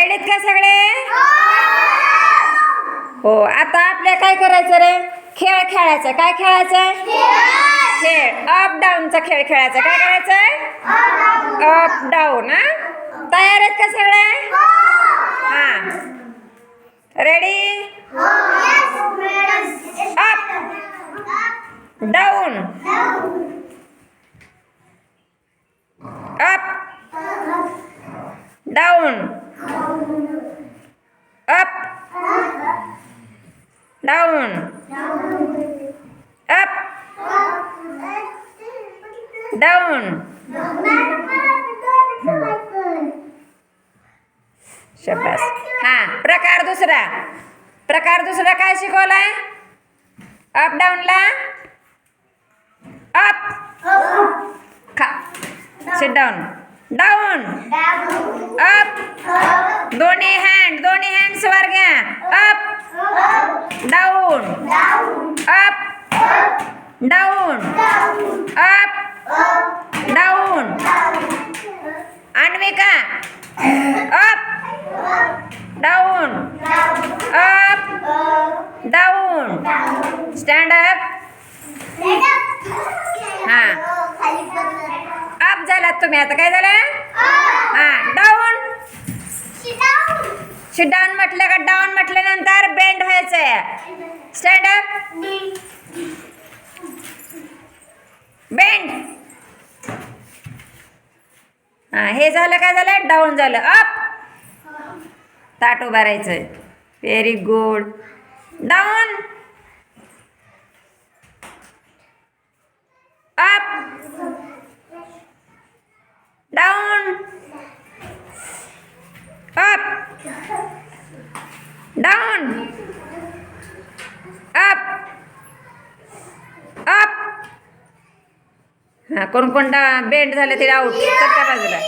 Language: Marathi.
रेडीत का सगळे? हो आता आपल्या काय करायचं रे? खेळ खेळायचा. काय खेळायचं खेळ. अप डाऊनचा खेळ खेळायचा काय करायचं अप डाऊन हा? तयार आहेत का सगळे? हा. Ready up down up down up down up down शब्बास हा प्रकार दुसरा. प्रकार दुसरा काय शिकवलाय? अप डाऊनला अप खा. सिट डाऊन डाऊन अप दोन्ही हँड दोन्ही हँड्स वर घ्या up down up down up down Anvika up down up down stand up तुम्ही आता काय झालं? हा डाऊन डाऊन म्हटलं का? डाऊन म्हटल्यानंतर बेंड व्हायचंय. स्टँड अप बेंड हा हे झालं काय झालं? डाऊन झालं. अप ताट उभारायचं very good down up down up down up up हा कोण कोणता बेंड झाला ते आउट करता बाजूला.